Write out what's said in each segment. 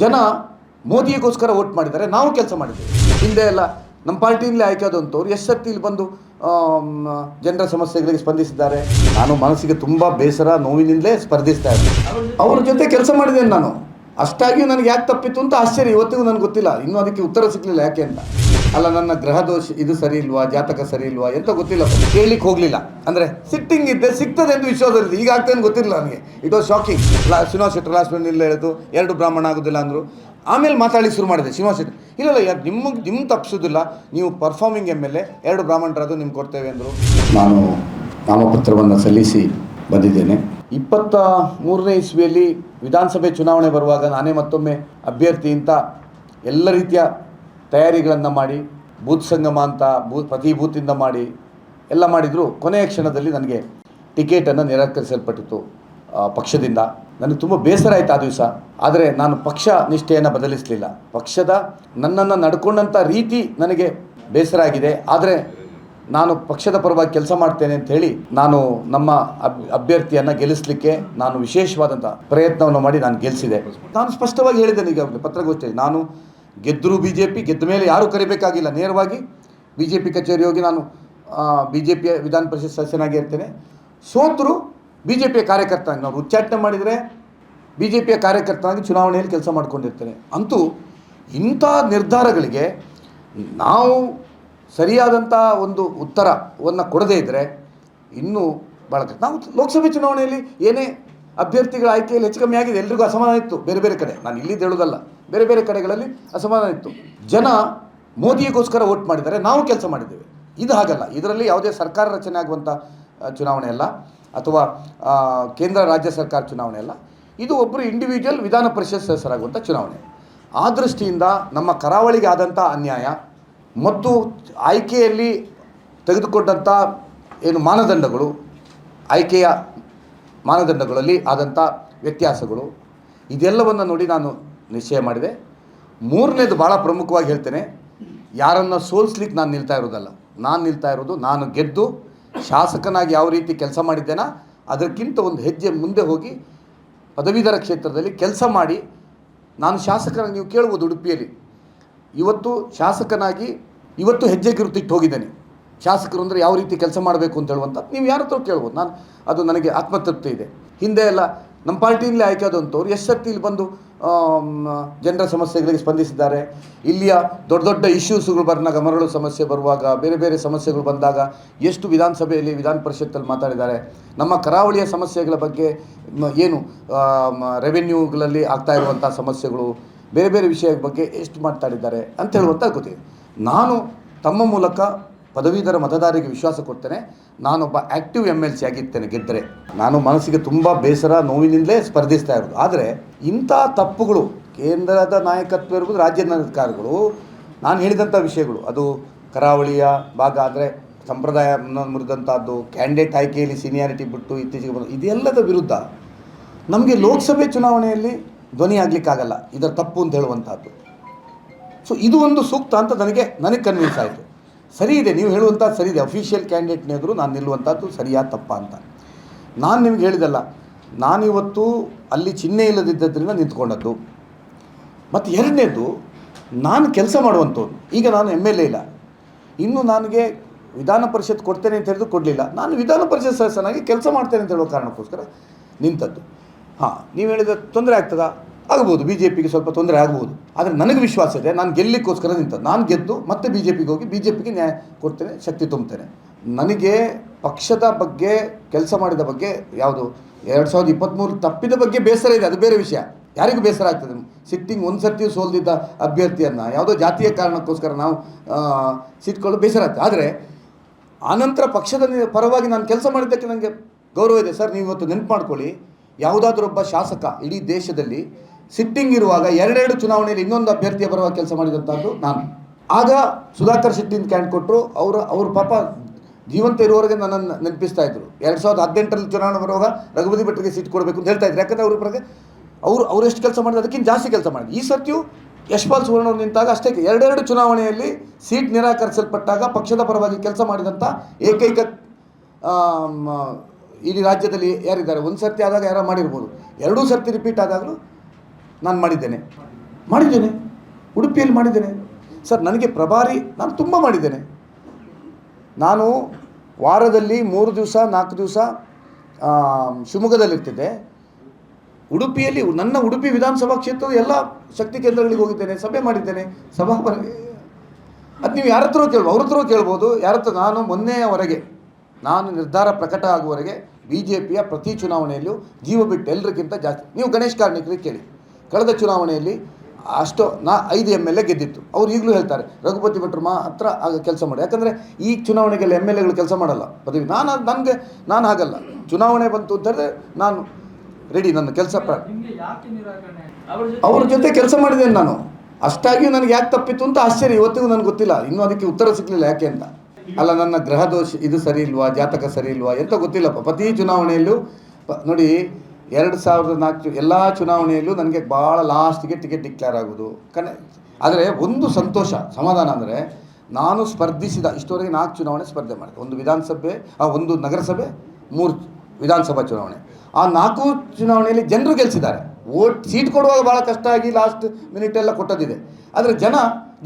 ಜನ ಮೋದಿಗೋಸ್ಕರ ವೋಟ್ ಮಾಡಿದ್ದಾರೆ, ನಾವು ಕೆಲಸ ಮಾಡಿದ್ದೇವೆ. ಹಿಂದೆ ಎಲ್ಲ ನಮ್ಮ ಪಾರ್ಟಿಯಲ್ಲಿ ಆಯ್ಕೆ ಆದಂಥವ್ರು ಎಷ್ಟು ಸರ್ತಿ ಇಲ್ಲಿ ಬಂದು ಜನರ ಸಮಸ್ಯೆಗಳಿಗೆ ಸ್ಪಂದಿಸಿದ್ದಾರೆ. ನಾನು ಮನಸ್ಸಿಗೆ ತುಂಬ ಬೇಸರ, ನೋವಿನಿಂದಲೇ ಸ್ಪರ್ಧಿಸ್ತಾ ಇದ್ದೆ ಅವ್ರ ಜೊತೆ ಕೆಲಸ ಮಾಡಿದ್ದೇನೆ ನಾನು. ಅಷ್ಟಾಗಿಯೂ ನನಗೆ ಯಾಕೆ ತಪ್ಪಿತ್ತು ಅಂತ ಆಶ್ಚರ್ಯ, ಇವತ್ತಿಗೂ ನನಗೆ ಗೊತ್ತಿಲ್ಲ. ಇನ್ನೂ ಅದಕ್ಕೆ ಉತ್ತರ ಸಿಗಲಿಲ್ಲ, ಯಾಕೆ ಅಂತ. ಅಲ್ಲ, ನನ್ನ ಗ್ರಹ ದೋಷ ಇದು ಸರಿ ಇಲ್ವಾ? ಜಾತಕ ಸರಿ ಇಲ್ವಾ? ಎಂತ ಗೊತ್ತಿಲ್ಲ ಕೇಳಲಿಕ್ಕೆ ಹೋಗಲಿಲ್ಲ. ಅಂದರೆ ಸಿಟ್ಟಿಂಗ್ ಇದ್ದೆ, ಸಿಗ್ತದೆ ಅಂತ ವಿಶ್ವಾಸದಲ್ಲಿ ಈಗ ಆಗ್ತದೆ ಅಂತ ಗೊತ್ತಿರಲಿಲ್ಲ ನನಗೆ. ಇಟ್ ವಾಸ್ ಶಾಕಿಂಗ್ ಲಾ ಶ್ರೀನಿವಾಸ ಶೆಟ್ಟರ್ ಲಾಸ್ಟ್ ಇಲ್ಲ ಹೇಳಿತು ಎರಡು ಬ್ರಾಹ್ಮಣ ಆಗೋದಿಲ್ಲ ಅಂದರು. ಆಮೇಲೆ ಮಾತಾಡಿ ಶುರು ಮಾಡಿದೆ ಶ್ರೀನಿವಾಸ ಶೆಟ್ಟಿ ಇಲ್ಲ ಯಾರು ನಿಮಗೆ ನಿಮ್ಮ ತಪ್ಪಿಸೋದಿಲ್ಲ ನೀವು ಪರ್ಫಾರ್ಮಿಂಗ್ ಎಂ ಎಲ್ ಎ ಎರಡು ಬ್ರಾಹ್ಮಣರಾದ್ರು ನಿಮ್ಗೆ ಕೊಡ್ತೇವೆ ಅಂದರು. ನಾನು ನಾಮಪತ್ರವನ್ನು ಸಲ್ಲಿಸಿ ಬಂದಿದ್ದೇನೆ. ಇಪ್ಪತ್ತ ಮೂರನೇ ಇಸ್ವಿಯಲ್ಲಿ ವಿಧಾನಸಭೆ ಚುನಾವಣೆ ಬರುವಾಗ ನಾನೇ ಮತ್ತೊಮ್ಮೆ ಅಭ್ಯರ್ಥಿ ಅಂತ ಎಲ್ಲ ರೀತಿಯ ತಯಾರಿಗಳನ್ನು ಮಾಡಿ, ಬೂತ್ ಸಂಗಮ ಅಂತ ಬೂ ಪ್ರತಿ ಬೂತಿಂದ ಮಾಡಿ, ಎಲ್ಲ ಮಾಡಿದರೂ, ಕೊನೆಯ ಕ್ಷಣದಲ್ಲಿ ನನಗೆ ಟಿಕೆಟನ್ನು ನಿರಾಕರಿಸಲ್ಪಟ್ಟಿತ್ತು ಪಕ್ಷದಿಂದ. ನನಗೆ ತುಂಬ ಬೇಸರ ಆಯಿತು ಆ ದಿವಸ. ಆದರೆ ನಾನು ಪಕ್ಷ ನಿಷ್ಠೆಯನ್ನು ಬದಲಿಸಲಿಲ್ಲ. ಪಕ್ಷದ ನನ್ನನ್ನು ನಡ್ಕೊಂಡಂಥ ರೀತಿ ನನಗೆ ಬೇಸರ ಆಗಿದೆ. ಆದರೆ ನಾನು ಪಕ್ಷದ ಪರವಾಗಿ ಕೆಲಸ ಮಾಡ್ತೇನೆ ಅಂತ ಹೇಳಿ ನಾನು ನಮ್ಮ ಅಬ್ ಅಭ್ಯರ್ಥಿಯನ್ನು ಗೆಲ್ಲಿಸಲಿಕ್ಕೆ ನಾನು ವಿಶೇಷವಾದಂಥ ಪ್ರಯತ್ನವನ್ನು ಮಾಡಿ ನಾನು ಗೆಲ್ಲಿಸಿದೆ. ನಾನು ಸ್ಪಷ್ಟವಾಗಿ ಹೇಳಿದ್ದೇನೆ ಈಗ ಪತ್ರಗೋಷ್ಠಿಯಲ್ಲಿ ನಾನು ಗೆದ್ದರು ಬಿ ಜೆ ಪಿ ಗೆದ್ದ ಮೇಲೆ ಯಾರೂ ಕರಿಬೇಕಾಗಿಲ್ಲ. ನೇರವಾಗಿ ಬಿ ಜೆ ಪಿ ಕಚೇರಿ ಹೋಗಿ ನಾನು ಬಿ ಜೆ ಪಿಯ ವಿಧಾನ ಪರಿಷತ್ ಸದಸ್ಯನಾಗಿ ಇರ್ತೇನೆ. ಸೋತರು ಬಿ ಜೆ ಪಿಯ ಕಾರ್ಯಕರ್ತ ನಾವು ಉಚ್ಚಾಟನೆ ಮಾಡಿದರೆ ಬಿ ಜೆ ಪಿಯ ಕಾರ್ಯಕರ್ತನಾಗಿ ಚುನಾವಣೆಯಲ್ಲಿ ಕೆಲಸ ಮಾಡ್ಕೊಂಡಿರ್ತೇನೆ. ಅಂತೂ ಇಂಥ ನಿರ್ಧಾರಗಳಿಗೆ ನಾವು ಸರಿಯಾದಂಥ ಒಂದು ಉತ್ತರವನ್ನು ಕೊಡದೇ ಇದ್ದರೆ ಇನ್ನೂ ಭಾಳ. ನಾವು ಲೋಕಸಭೆ ಚುನಾವಣೆಯಲ್ಲಿ ಏನೇ ಅಭ್ಯರ್ಥಿಗಳ ಆಯ್ಕೆಯಲ್ಲಿ ಹೆಚ್ಚು ಕಮ್ಮಿ ಆಗಿದೆ. ಎಲ್ರಿಗೂ ಅಸಮಾನ ಇತ್ತು. ಬೇರೆ ಬೇರೆ ಕಡೆ. ನಾನು ಇಲ್ಲಿದ್ದು ಹೇಳೋದಲ್ಲ ಬೇರೆ ಬೇರೆ ಕಡೆಗಳಲ್ಲಿ ಅಸಮಾಧಾನ ಇತ್ತು. ಜನ ಮೋದಿಗೋಸ್ಕರ ವೋಟ್ ಮಾಡಿದ್ದಾರೆ, ನಾವು ಕೆಲಸ ಮಾಡಿದ್ದೇವೆ. ಇದು ಹಾಗಲ್ಲ. ಇದರಲ್ಲಿ ಯಾವುದೇ ಸರ್ಕಾರ ರಚನೆ ಆಗುವಂಥ ಚುನಾವಣೆ ಅಲ್ಲ, ಅಥವಾ ಕೇಂದ್ರ ರಾಜ್ಯ ಸರ್ಕಾರ ಚುನಾವಣೆ ಅಲ್ಲ. ಇದು ಒಬ್ಬರು ಇಂಡಿವಿಜುವಲ್ ವಿಧಾನ ಪರಿಷತ್ ಸದಸ್ಯರಾಗುವಂಥ ಚುನಾವಣೆ. ಆ ದೃಷ್ಟಿಯಿಂದ ನಮ್ಮ ಕರಾವಳಿಗೆ ಆದಂಥ ಅನ್ಯಾಯ ಮತ್ತು ಆಯ್ಕೆಯಲ್ಲಿ ತೆಗೆದುಕೊಂಡಂಥ ಏನು ಮಾನದಂಡಗಳು, ಆಯ್ಕೆಯ ಮಾನದಂಡಗಳಲ್ಲಿ ಆದಂಥ ವ್ಯತ್ಯಾಸಗಳು, ಇದೆಲ್ಲವನ್ನು ನೋಡಿ ನಾನು ನಿಶ್ಚಯ ಮಾಡಿದೆ. ಮೂರನೇದು ಭಾಳ ಪ್ರಮುಖವಾಗಿ ಹೇಳ್ತೇನೆ. ಯಾರನ್ನು ಸೋಲಿಸ್ಲಿಕ್ಕೆ ನಾನು ನಿಲ್ತಾ ಇರೋದಲ್ಲ, ನಾನು ನಿಲ್ತಾ ಇರೋದು ನಾನು ಗೆದ್ದು ಶಾಸಕನಾಗಿ ಯಾವ ರೀತಿ ಕೆಲಸ ಮಾಡಿದ್ದೇನೋ, ಅದಕ್ಕಿಂತ ಒಂದು ಹೆಜ್ಜೆ ಮುಂದೆ ಹೋಗಿ ಪದವೀಧರ ಕ್ಷೇತ್ರದಲ್ಲಿ ಕೆಲಸ ಮಾಡಿ ನಾನು ಶಾಸಕನಾಗಿ ನೀವು ಕೇಳ್ಬೋದು ಉಡುಪಿಯಲ್ಲಿ. ಇವತ್ತು ಶಾಸಕನಾಗಿ, ಇವತ್ತು ಹೆಜ್ಜೆ ಗುರುತಿಟ್ಟು ಹೋಗಿದ್ದೇನೆ. ಶಾಸಕರು ಅಂದರೆ ಯಾವ ರೀತಿ ಕೆಲಸ ಮಾಡಬೇಕು ಅಂತ ಹೇಳುವಂಥ ನೀವು ಯಾರ ಹತ್ರ ಕೇಳ್ಬೋದು. ನಾನು, ಅದು ನನಗೆ ಆತ್ಮತೃಪ್ತಿ ಇದೆ. ಹಿಂದೆ ಎಲ್ಲ ನಮ್ಮ ಪಾರ್ಟಿಯಲ್ಲಿ ಆಯ್ಕೆ ಆದಂಥವ್ರು ಎಷ್ಟು ಸರ್ತಿ ಇಲ್ಲಿ ಬಂದು ಜನರ ಸಮಸ್ಯೆಗಳಿಗೆ ಸ್ಪಂದಿಸಿದ್ದಾರೆ. ಇಲ್ಲಿಯ ದೊಡ್ಡ ದೊಡ್ಡ ಇಶ್ಯೂಸ್ಗಳು ಬಂದಾಗ ಮರಳು ಸಮಸ್ಯೆ ಬರುವಾಗ, ಬೇರೆ ಬೇರೆ ಸಮಸ್ಯೆಗಳು ಬಂದಾಗ ಎಷ್ಟು ವಿಧಾನಸಭೆಯಲ್ಲಿ, ವಿಧಾನ ಪರಿಷತ್ತಲ್ಲಿ ಮಾತಾಡಿದ್ದಾರೆ. ನಮ್ಮ ಕರಾವಳಿಯ ಸಮಸ್ಯೆಗಳ ಬಗ್ಗೆ ಏನು ರೆವೆನ್ಯೂಗಳಲ್ಲಿ ಆಗ್ತಾ ಇರುವಂಥ ಸಮಸ್ಯೆಗಳು, ಬೇರೆ ಬೇರೆ ವಿಷಯದ ಬಗ್ಗೆ ಎಷ್ಟು ಮಾತಾಡಿದ್ದಾರೆ ಅಂತ ಹೇಳುವಂಥ ಗೊತ್ತಿದೆ. ನಾನು ತಮ್ಮ ಮೂಲಕ ಪದವೀಧರ ಮತದಾರರಿಗೆ ವಿಶ್ವಾಸ ಕೊಡ್ತೇನೆ. ನಾನೊಬ್ಬ ಆ್ಯಕ್ಟಿವ್ ಎಂ ಎಲ್ ಸಿ ಗೆದ್ದರೆ. ನಾನು ಮನಸ್ಸಿಗೆ ತುಂಬ ಬೇಸರ, ನೋವಿನಿಂದಲೇ ಸ್ಪರ್ಧಿಸ್ತಾ ಇರೋದು ಆದರೆ ಇಂಥ ತಪ್ಪುಗಳು ಕೇಂದ್ರದ ನಾಯಕತ್ವ ಇರ್ಬೋದು ರಾಜ್ಯದ ಸರ್ಕಾರಗಳು ನಾನು ಹೇಳಿದಂಥ ವಿಷಯಗಳು. ಅದು ಕರಾವಳಿಯ ಭಾಗ ಆದರೆ ಸಂಪ್ರದಾಯ ಮುರಿದಂಥದ್ದು ಕ್ಯಾಂಡಿಡೇಟ್ ಆಯ್ಕೆಯಲ್ಲಿ ಸೀನಿಯಾರಿಟಿ ಬಿಟ್ಟು ಇತ್ತೀಚೆಗೆ ಬಂದು ಇದೆಲ್ಲದ ವಿರುದ್ಧ ನಮಗೆ ಲೋಕಸಭೆ ಚುನಾವಣೆಯಲ್ಲಿ ಧ್ವನಿ ಆಗಲಿಕ್ಕಾಗಲ್ಲ. ಇದರ ತಪ್ಪು ಅಂತ ಹೇಳುವಂಥದ್ದು. ಸೊ ಇದು ಒಂದು ಸೂಕ್ತ ಅಂತ ನನಗೆ ನನಗೆ ಕನ್ವಿನ್ಸ್ ಆಯಿತು. ಸರಿ ಇದೆ, ನೀವು ಹೇಳುವಂಥದ್ದು ಸರಿ ಇದೆ. ಅಫಿಷಿಯಲ್ ಆದರೂ ನಾನು ನಿಲ್ಲುವಂಥದ್ದು ಸರಿಯಾ ತಪ್ಪ ಅಂತ. ನಾನು ನಿಮ್ಗೆ ಹೇಳಿದಲ್ಲ ನಾನಿವತ್ತು ಅಲ್ಲಿ ಚಿಹ್ನೆ ಇಲ್ಲದಿದ್ದರಿಂದ ನಿಂತ್ಕೊಂಡದ್ದು. ಮತ್ತು ಎರಡನೇದು, ನಾನು ಕೆಲಸ ಮಾಡುವಂಥವ್ರು ಈಗ ನಾನು ಎಂ ಎಲ್ ಎ ಇಲ್ಲ. ಇನ್ನು ನನಗೆ ವಿಧಾನ ಪರಿಷತ್ ಕೊಡ್ತೇನೆ ಅಂತ ಹೇಳಿದ್ರು ಕೊಡಲಿಲ್ಲ. ನಾನು ವಿಧಾನ ಪರಿಷತ್ ಸದಸ್ಯನಾಗಿ ಕೆಲಸ ಮಾಡ್ತೇನೆ ಅಂತ ಹೇಳೋ ಕಾರಣಕ್ಕೋಸ್ಕರ ನಿಂತದ್ದು. ಹಾಂ, ನೀವು ಹೇಳಿದ ತೊಂದರೆ ಆಗ್ತದಾ? ಆಗ್ಬೋದು ಬಿ ಜೆ ಪಿಗೆ ಸ್ವಲ್ಪ ತೊಂದರೆ ಆಗ್ಬೋದು. ಆದರೆ ನನಗೆ ವಿಶ್ವಾಸ ಇದೆ, ನಾನು ಗೆಲ್ಲಲಿಕ್ಕೋಸ್ಕರ ನಿಂತ ನಾನು ಗೆದ್ದು ಮತ್ತೆ ಬಿ ಜೆ ಪಿಗೆ ಹೋಗಿ ಬಿ ಜೆ ಪಿಗೆ ನ್ಯಾಯ ಕೊಡ್ತೇನೆ, ಶಕ್ತಿ ತುಂಬುತ್ತೇನೆ. ನನಗೆ ಪಕ್ಷದ ಬಗ್ಗೆ, ಕೆಲಸ ಮಾಡಿದ ಬಗ್ಗೆ ಯಾವುದು, ಎರಡು ಸಾವಿರದ ಇಪ್ಪತ್ತ್ಮೂರು ತಪ್ಪಿದ ಬಗ್ಗೆ ಬೇಸರ ಇದೆ, ಅದು ಬೇರೆ ವಿಷಯ. ಯಾರಿಗೂ ಬೇಸರ ಆಗ್ತದೆ. ಸಿಟ್ಟಿಂಗ್ ಒಂದು ಸರ್ತಿ ಸೋಲ್ದಿದ್ದ ಅಭ್ಯರ್ಥಿಯನ್ನು, ಯಾವುದೋ ಜಾತಿಯ ಕಾರಣಕ್ಕೋಸ್ಕರ ನಾವು ಸಿಟ್ಕೊಳ್ಳೋ ಬೇಸರ ಆಗ್ತದೆ. ಆದರೆ, ಆನಂತರ ಪಕ್ಷದ ಪರವಾಗಿ ನಾನು ಕೆಲಸ ಮಾಡಿದ್ದಕ್ಕೆ ನನಗೆ ಗೌರವ ಇದೆ. ಸರ್, ನೀವು ಇವತ್ತು ನೆನಪು ಮಾಡ್ಕೊಳ್ಳಿ ಯಾವುದಾದ್ರೂ ಒಬ್ಬ ಶಾಸಕ ಇಡೀ ದೇಶದಲ್ಲಿ ಸಿಟ್ಟಿಂಗ್ ಇರುವಾಗ ಎರಡೆರಡು ಚುನಾವಣೆಯಲ್ಲಿ ಇನ್ನೊಂದು ಅಭ್ಯರ್ಥಿಯ ಬರುವ ಕೆಲಸ ಮಾಡಿದಂಥದ್ದು ನಾನು. ಆಗ ಸುಧಾಕರ್ ಶೆಟ್ಟಿನ ಕ್ಯಾಂಡ್ ಕೊಟ್ಟರು ಅವರು, ಅವ್ರ ಪಾಪ ಜೀವಂತ ಇರುವವರೆಗೆ ನನ್ನನ್ನು ನೆನಪಿಸ್ತಾ ಇದ್ರು. ಎರಡು ಸಾವಿರದ ಹದಿನೆಂಟರಲ್ಲಿ ಚುನಾವಣೆ ಬರುವಾಗ ರಘುಪತಿ ಭಟ್ರಿಗೆ ಸೀಟ್ ಕೊಡಬೇಕು ಅಂತ ಹೇಳ್ತಾ ಇದ್ರು. ಯಾಕಂದರೆ ಅವ್ರ ಪರಗೆ ಅವರು, ಅವ್ರು ಎಷ್ಟು ಕೆಲಸ ಮಾಡಿದ್ರು, ಅದಕ್ಕಿಂತ ಜಾಸ್ತಿ ಕೆಲಸ ಮಾಡಿದ್ರು. ಈ ಸರ್ತಿಯು ಯಶ್ಪಾಲ್ ಸುವರ್ಣ ಅವ್ರು ನಿಂತಾಗ ಅಷ್ಟೇ, ಎರಡೆರಡು ಚುನಾವಣೆಯಲ್ಲಿ ಸೀಟ್ ನಿರಾಕರಿಸಲ್ಪಟ್ಟಾಗ ಪಕ್ಷದ ಪರವಾಗಿ ಕೆಲಸ ಮಾಡಿದಂಥ ಏಕೈಕ ಇಡೀ ರಾಜ್ಯದಲ್ಲಿ ಯಾರಿದ್ದಾರೆ? ಒಂದು ಸರ್ತಿ ಆದಾಗ ಯಾರೋ ಮಾಡಿರ್ಬೋದು. ಎರಡೂ ಸರ್ತಿ ರಿಪೀಟ್ ಆದಾಗಲೂ ನಾನು ಮಾಡಿದ್ದೇನೆ. ಮಾಡಿದ್ದೇನೆ. ಉಡುಪಿಯಲ್ಲಿ ಮಾಡಿದ್ದೇನೆ. ಸರ್, ನನಗೆ ಪ್ರಭಾರಿ ನಾನು ತುಂಬ ಮಾಡಿದ್ದೇನೆ. ನಾನು ವಾರದಲ್ಲಿ ಮೂರು ದಿವಸ, ನಾಲ್ಕು ದಿವಸ ಶಿವಮೊಗ್ಗದಲ್ಲಿರ್ತಿದ್ದೆ. ಉಡುಪಿಯಲ್ಲಿ ನನ್ನ ಉಡುಪಿ ವಿಧಾನಸಭಾ ಕ್ಷೇತ್ರದ ಎಲ್ಲ ಶಕ್ತಿ ಕೇಂದ್ರಗಳಿಗೆ ಹೋಗಿದ್ದೇನೆ, ಸಭೆ ಮಾಡಿದ್ದೇನೆ, ಸಭಾ ಅದು ನೀವು ಯಾರ ಹತ್ರ ಕೇಳ್ಬೋದು ಅವ್ರ ಹತ್ರ ಕೇಳ್ಬೋದು. ಯಾರ ಹತ್ರ ನಾನು ಮೊನ್ನೆಯವರೆಗೆ, ನಾನು ನಿರ್ಧಾರ ಪ್ರಕಟ ಆಗುವವರೆಗೆ ಬಿ ಜೆ ಪಿಯ ಪ್ರತಿ ಚುನಾವಣೆಯಲ್ಲೂ ಜೀವ ಬಿಟ್ಟು ಎಲ್ಲರಿಗಿಂತ ಜಾಸ್ತಿ, ನೀವು ಗಣೇಶ್ ಕಾರ್ಣಿಕರಿಗೆ ಕೇಳಿ. ಕಳೆದ ಚುನಾವಣೆಯಲ್ಲಿ ಅಷ್ಟು ನಾ ಐದು ಎಂ ಎಲ್ ಎ ಗೆದ್ದಿತ್ತು. ಅವ್ರು ಈಗಲೂ ಹೇಳ್ತಾರೆ, ರಘುಪತಿ ಭಟ್ರು ಮಾತ್ರ ಆಗ ಕೆಲಸ ಮಾಡಿ. ಯಾಕಂದರೆ ಈ ಚುನಾವಣೆಗೆಲ್ಲ ಎಂ ಎಲ್ ಎಗಳು ಕೆಲಸ ಮಾಡಲ್ಲ. ಪದವಿ ನಾನು ನನಗೆ ನಾನು ಹಾಗಲ್ಲ. ಚುನಾವಣೆ ಬಂತು ಅಂತ ನಾನು ರೆಡಿ ನನ್ನ ಕೆಲಸ ಪ್ರ ಅವ್ರ ಜೊತೆ ಕೆಲಸ ಮಾಡಿದ್ದೇನೆ ನಾನು. ಅಷ್ಟಾಗಿಯೂ ನನಗೆ ಯಾಕೆ ತಪ್ಪಿತ್ತು ಅಂತ ಆಶ್ಚರ್ಯ. ಇವತ್ತಿಗೂ ನನಗೆ ಗೊತ್ತಿಲ್ಲ. ಇನ್ನೂ ಅದಕ್ಕೆ ಉತ್ತರ ಸಿಕ್ಕಲಿಲ್ಲ ಯಾಕೆ ಅಂತ. ಅಲ್ಲ, ನನ್ನ ಗ್ರಹ ದೋಷ ಇದು ಸರಿ ಇಲ್ವಾ? ಜಾತಕ ಸರಿ ಇಲ್ವಾ? ಎಂತ ಗೊತ್ತಿಲ್ಲಪ್ಪ. ಪ್ರತಿ ಚುನಾವಣೆಯಲ್ಲೂ ನೋಡಿ ಎರಡು ಸಾವಿರದ ನಾಲ್ಕು ಎಲ್ಲ ಚುನಾವಣೆಯಲ್ಲೂ ನನಗೆ ಭಾಳ ಲಾಸ್ಟಿಗೆ ಟಿಕೆಟ್ ಡಿಕ್ಲೇರ್ ಆಗೋದು. ಕನೆ ಆದರೆ ಒಂದು ಸಂತೋಷ, ಸಮಾಧಾನ ಅಂದರೆ ನಾನು ಸ್ಪರ್ಧಿಸಿದ, ಇಷ್ಟವರೆಗೆ ನಾಲ್ಕು ಚುನಾವಣೆ ಸ್ಪರ್ಧೆ ಮಾಡಿದೆ. ಒಂದು ವಿಧಾನಸಭೆ, ಆ ಒಂದು ನಗರಸಭೆ, ಮೂರು ವಿಧಾನಸಭಾ ಚುನಾವಣೆ. ಆ ನಾಲ್ಕು ಚುನಾವಣೆಯಲ್ಲಿ ಜನರು ಗೆಲ್ಲಿಸಿದ್ದಾರೆ ಓಟ್ ಸೀಟ್ ಕೊಡುವಾಗ ಭಾಳ ಕಷ್ಟ ಆಗಿ ಲಾಸ್ಟ್ ಮಿನಿಟ್ ಎಲ್ಲ ಕೊಟ್ಟದಿದೆ ಆದರೆ ಜನ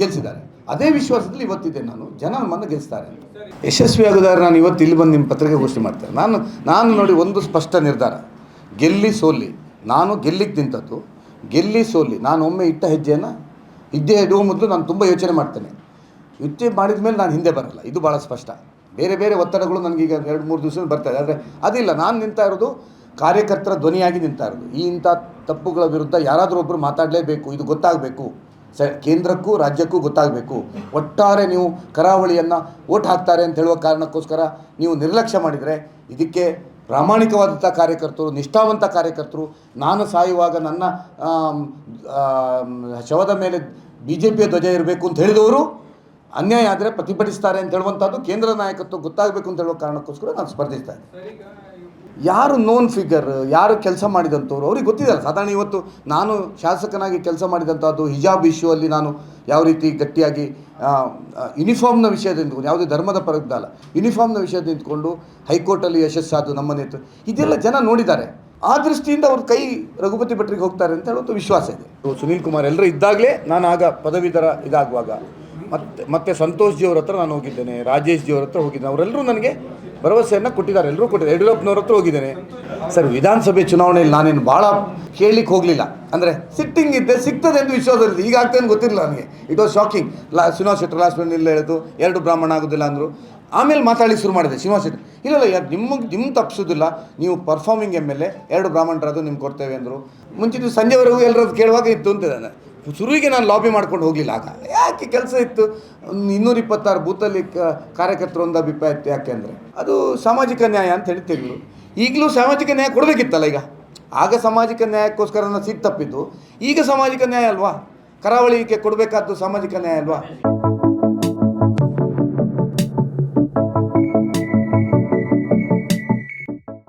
ಗೆಲ್ಲಿಸಿದ್ದಾರೆ ಅದೇ ವಿಶ್ವಾಸದಲ್ಲಿ ಇವತ್ತಿದೆ ನಾನು. ಜನ ನಮ್ಮನ್ನು ಗೆಲ್ಲಿಸ್ತಾರೆ ಯಶಸ್ವಿ ಆಗೋದಾದ್ರೆ ನಾನು ಇವತ್ತು ಇಲ್ಲಿ ಬಂದು ನಿಮ್ಮ ಪತ್ರಿಕಾಗೋಷ್ಠಿ ಮಾಡ್ತೇನೆ. ನಾನು ನಾನು ನೋಡಿ ಒಂದು ಸ್ಪಷ್ಟ ನಿರ್ಧಾರ. ಗೆಲ್ಲಿ ಸೋಲಿ. ನಾನು ಗೆಲ್ಲಿಗೆ ನಿಂತದ್ದು, ಗೆಲ್ಲಿ ಸೋಲಿ. ನಾನು ಒಮ್ಮೆ ಇಟ್ಟ ಹೆಜ್ಜೆಯನ್ನು ಹೆಜ್ಜೆ ಇಡುವ ಮೊದಲು ನಾನು ತುಂಬ ಯೋಚನೆ ಮಾಡ್ತೇನೆ. ಯುದ್ಧ ಮಾಡಿದ ಮೇಲೆ ನಾನು ಹಿಂದೆ ಬರಲ್ಲ. ಇದು ಭಾಳ ಸ್ಪಷ್ಟ. ಬೇರೆ ಬೇರೆ ಒತ್ತಡಗಳು ನನಗೀಗ ಎರಡು ಮೂರು ದಿವಸ ಬರ್ತಾ ಇದೆ. ಆದರೆ ಅದಿಲ್ಲ. ನಾನು ನಿಂತ ಇರೋದು ಕಾರ್ಯಕರ್ತರ ಧ್ವನಿಯಾಗಿ ನಿಂತ ಇರೋದು. ಈ ಇಂಥ ತಪ್ಪುಗಳ ವಿರುದ್ಧ ಯಾರಾದರೂ ಒಬ್ಬರು ಮಾತಾಡಲೇಬೇಕು. ಇದು ಗೊತ್ತಾಗಬೇಕು. ಸ, ಕೇಂದ್ರಕ್ಕೂ ರಾಜ್ಯಕ್ಕೂ ಗೊತ್ತಾಗಬೇಕು. ಒಟ್ಟಾರೆ ನೀವು ಕರಾವಳಿಯನ್ನು ಓಟ್ ಹಾಕ್ತಾರೆ ಅಂತ ಹೇಳುವ ಕಾರಣಕ್ಕೋಸ್ಕರ ನೀವು ನಿರ್ಲಕ್ಷ್ಯ ಮಾಡಿದರೆ ಇದಕ್ಕೆ ಪ್ರಾಮಾಣಿಕವಾದಂಥ ಕಾರ್ಯಕರ್ತರು, ನಿಷ್ಠಾವಂತ ಕಾರ್ಯಕರ್ತರು, ನಾನು ಸಾಯುವಾಗ ನನ್ನ ಶವದ ಮೇಲೆ ಬಿ ಜೆ ಪಿಯ ಧ್ವಜ ಇರಬೇಕು ಅಂತ ಹೇಳಿದವರು ಅನ್ಯಾಯ ಆದರೆ ಪ್ರತಿಭಟಿಸ್ತಾರೆ ಅಂತ ಹೇಳುವಂಥದ್ದು ಕೇಂದ್ರ ನಾಯಕತ್ವ ಗೊತ್ತಾಗಬೇಕು ಅಂತ ಹೇಳುವ ಕಾರಣಕ್ಕೋಸ್ಕರ ನಾನು ಸ್ಪರ್ಧಿಸ್ತಾ ಇದ್ದೀನಿ. ಯಾರು ನೋನ್ ಫಿಗರ್ ಯಾರು ಕೆಲಸ ಮಾಡಿದಂಥವ್ರು, ಅವ್ರಿಗೆ ಗೊತ್ತಿದ್ದಾರೆ ಸಾಧಾರಣ ಇವತ್ತು ನಾನು ಶಾಸಕನಾಗಿ ಕೆಲಸ ಮಾಡಿದಂಥದ್ದು ಹಿಜಾಬ್ ಇಶ್ಯೂ ಅಲ್ಲಿ ನಾನು ಯಾವ ರೀತಿ ಗಟ್ಟಿಯಾಗಿ ಯೂನಿಫಾರ್ಮ್ನ ವಿಷಯದ ನಿಂತ್ಕೊಂಡು ಯಾವುದೇ ಧರ್ಮದ ಪರದ ಅಲ್ಲ ಯೂನಿಫಾರ್ಮ್ನ ವಿಷಯದ ನಿಂತ್ಕೊಂಡು ಹೈಕೋರ್ಟಲ್ಲಿ ಯಶಸ್ಸಾದ ನಮ್ಮ ನೇತೃತ್ವ, ಇದೆಲ್ಲ ಜನ ನೋಡಿದ್ದಾರೆ. ಆ ದೃಷ್ಟಿಯಿಂದ ಅವ್ರ ಕೈ ರಘುಪತಿ ಭಟ್ರಿಗೆ ಹೋಗ್ತಾರೆ ಅಂತ ಹೇಳುವಂಥ ವಿಶ್ವಾಸ ಇದೆ. ಸುನೀಲ್ ಕುಮಾರ್ ಎಲ್ಲರೂ ಇದ್ದಾಗಲೇ ನಾನು ಆಗ ಪದವೀಧರ ಇದಾಗುವಾಗ ಮತ್ತೆ ಮತ್ತೆ ಸಂತೋಷ್ ಜಿಯವ್ರ ಹತ್ರ ನಾನು ಹೋಗಿದ್ದೇನೆ, ರಾಜೇಶ್ ಜಿಯವ್ರ ಹತ್ರ ಹೋಗಿದ್ದೇನೆ, ಅವರೆಲ್ಲರೂ ನನಗೆ ಭರವಸೆಯನ್ನು ಕೊಟ್ಟಿದ್ದಾರೆ, ಎಲ್ಲರೂ ಕೊಟ್ಟಿದ್ದಾರೆ, ಯಡಿಯೂರಪ್ಪನವ್ರ ಹತ್ರ ಹೋಗಿದ್ದೇನೆ. ಸರ್, ವಿಧಾನಸಭೆ ಚುನಾವಣೆಯಲ್ಲಿ ನಾನೇನು ಭಾಳ ಕೇಳಲಿಕ್ಕೆ ಹೋಗಲಿಲ್ಲ. ಅಂದರೆ ಸಿಟ್ಟಿಂಗ್ ಇದ್ದೆ ಸಿಗ್ತದೆ ಎಂದು ವಿಶ್ವಾಸದಲ್ಲಿ ಈಗ ಆಗ್ತದೆ ಗೊತ್ತಿರಲಿಲ್ಲ ನನಗೆ. ಇಟ್ ವಾಸ್ ಶಾಕಿಂಗ್ ಲಾ ಶ್ರೀನಿವಾಸ ಶೆಟ್ಟರ್ ಲಾಸ್ಟ್ ಇಲ್ಲ ಹೇಳಿತು ಎರಡು ಬ್ರಾಹ್ಮಣ ಆಗೋದಿಲ್ಲ ಅಂದರು. ಆಮೇಲೆ ಮಾತಾಡಿ ಶುರು ಮಾಡಿದೆ ಶ್ರೀನಿವಾಸ ಶೆಟ್ಟರ್. ಇಲ್ಲ ಯಾರು ನಿಮಗೆ ನಿಮ್ಮ ತಪ್ಪಿಸೋದಿಲ್ಲ. ನೀವು ಪರ್ಫಾರ್ಮಿಂಗ್ ಎಂ ಎಲ್ ಎ ಎರಡು ಬ್ರಾಹ್ಮಣರಾದ್ರು ನಿಮ್ಗೆ ಕೊಡ್ತೇವೆ ಅಂದರು. ಮುಂಚಿನ ಸಂಜೆವರೆಗೂ ಎಲ್ಲರದ್ದು ಕೇಳುವಾಗ ಇತ್ತು ಅಂತ ನಾನು ಶುರುವಿಗೆ ನಾನು ಲಾಬಿ ಮಾಡ್ಕೊಂಡು ಹೋಗಲಿಲ್ಲ ಆಗ. ಯಾಕೆ ಕೆಲಸ ಇತ್ತು? ಇನ್ನೂರ ಇಪ್ಪತ್ತಾರು ಬೂತಲ್ಲಿ ಕ- ಕಾರ್ಯಕರ್ತರು ಒಂದು ಅಭಿಪ್ರಾಯ ಇತ್ತು ಯಾಕೆ ಅಂದರೆ. ಅದು ಸಾಮಾಜಿಕ ನ್ಯಾಯ ಅಂತ ಹೇಳಿ ತೆಗೆದು ಈಗಲೂ ಸಾಮಾಜಿಕ ನ್ಯಾಯ ಕೊಡಬೇಕಿತ್ತಲ್ಲ ಈಗ? ಆಗ ಸಾಮಾಜಿಕ ನ್ಯಾಯಕ್ಕೋಸ್ಕರ ನಾನು ಸೀಟ್ ತಪ್ಪಿದ್ದು. ಈಗ ಸಾಮಾಜಿಕ ನ್ಯಾಯ ಅಲ್ವಾ? ಕರಾವಳಿಗೆ ಕೊಡಬೇಕಾದ್ದು ಸಾಮಾಜಿಕ ನ್ಯಾಯ ಅಲ್ವಾ?